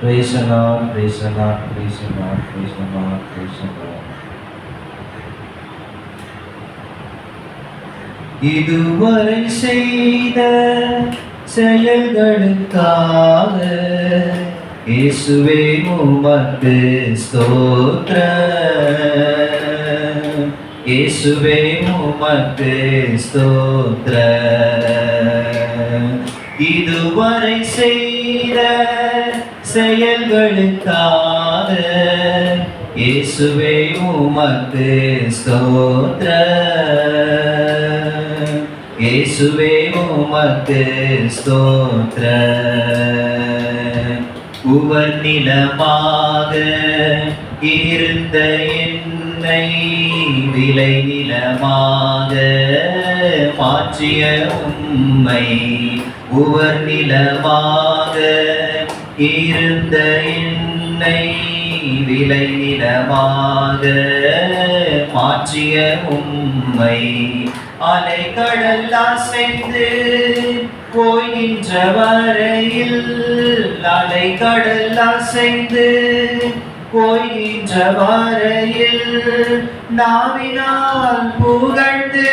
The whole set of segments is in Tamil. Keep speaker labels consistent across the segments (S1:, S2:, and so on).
S1: பிரேசனா பிரேசனா பிரேசனா பிரேசனா பிரேசனா இதுவரை செய்த செயல்களுக்காக இயேசுவே உமக்கு ஸ்தோத்திர இயேசுவே உமக்கு ஸ்தோத்திர இதுவரை செய்த செயல்களுக்காக இயேசுவே உமக்கு ஸ்தோத்ர இயேசுவே உமக்கு ஸ்தோத்ர உவர் நிலமாக இருந்த என்னை விலை நிலமாக மாற்றிய உம்மை. உவர் நிலமாக இருந்த என்னை விளைநிலமாக மாற்றிய உண்மை. அலை கடல் அசைந்து போகின்ற வரையில் அலை கடல் அசைந்து போகின்ற வரையில் நாவினால் புகழ்ந்து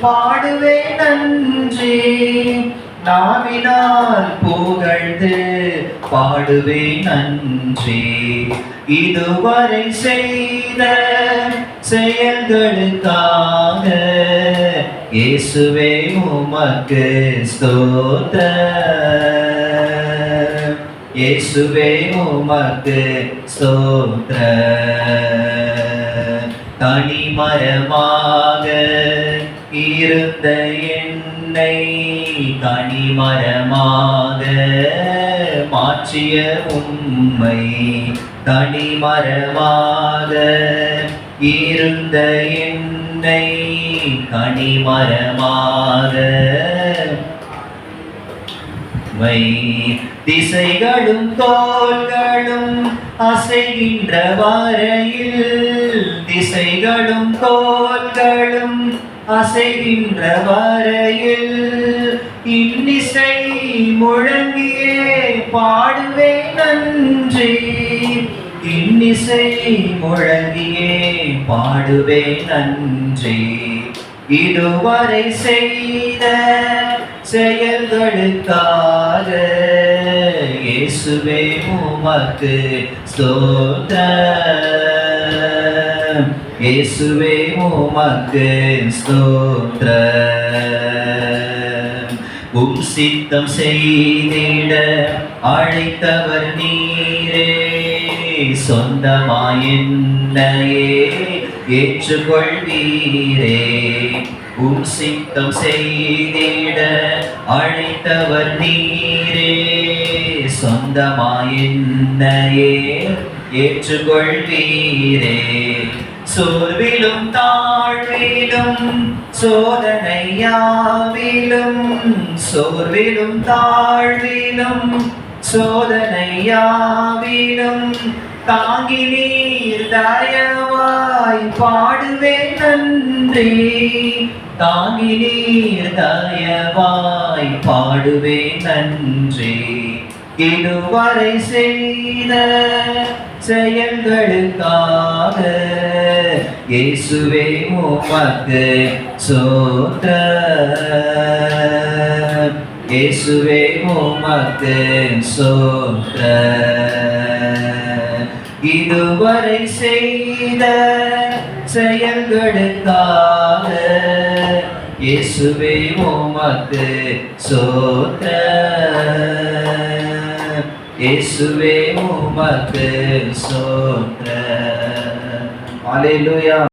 S1: பாடுவே நன்றி நாவினால் புகழ்ந்து பாடுவே நன்றி இதுவரை செய்த செயல்களுக்காக இயேசுவே உமக்கு ஸ்தோத்த இயேசுவே உமக்கு ஸ்தோத்த தனிமரமாக இருந்த என்னை தனிமரமாக மாற்றிய உம்மை தனிமரமாக இருந்த என்னை கனிமரமாக மை திசைகளும் தோள்களும் அசைகின்ற வரையில் திசைகளும் தோள்களும் அசைகின்ற வரையில் இன்னிசை முழங்கியே பாடுவே நன்றி. இன்னிசை முழங்கியே பாடுவே நன்றி. இதுவரை செய்த செயல்களுக்காக இயேசுவே உமக்கு ஸ்தோத்திர இயேசுவே உமக்கு ஸ்தோத்திர உம் சித்தம் செய்திட அழைத்தவர் நீரே. சொந்தமாயின்னையே ஏற்றுக்கொள்வீரே. உம் சித்தம் செய்திட அழைத்தவர் நீரே. சொந்தமாயின்னையே ஏற்றுக்கொள்வீரே. சோர்விலும் தாழ்விலும் சோதனையாவிலும் சோர்விலும் தாழ்விலும் சோதனையாவிலும். தாங்கி நீர் தயவாய் பாடுவேன் நன்றி. தாங்கி நீர் தயவாய் பாடுவேன் நன்றி. இதுவரை செய்த செயல்களுக்காக இயேசுவே உமக்கு சோத்த. இயேசுவே உமக்கு சோத்த. இதுவரை செய்த செயல்களுக்காக இயேசுவே உமக்கு சோத்த. இயேசுவே உமக்கு சோற்ற. ஹalleluya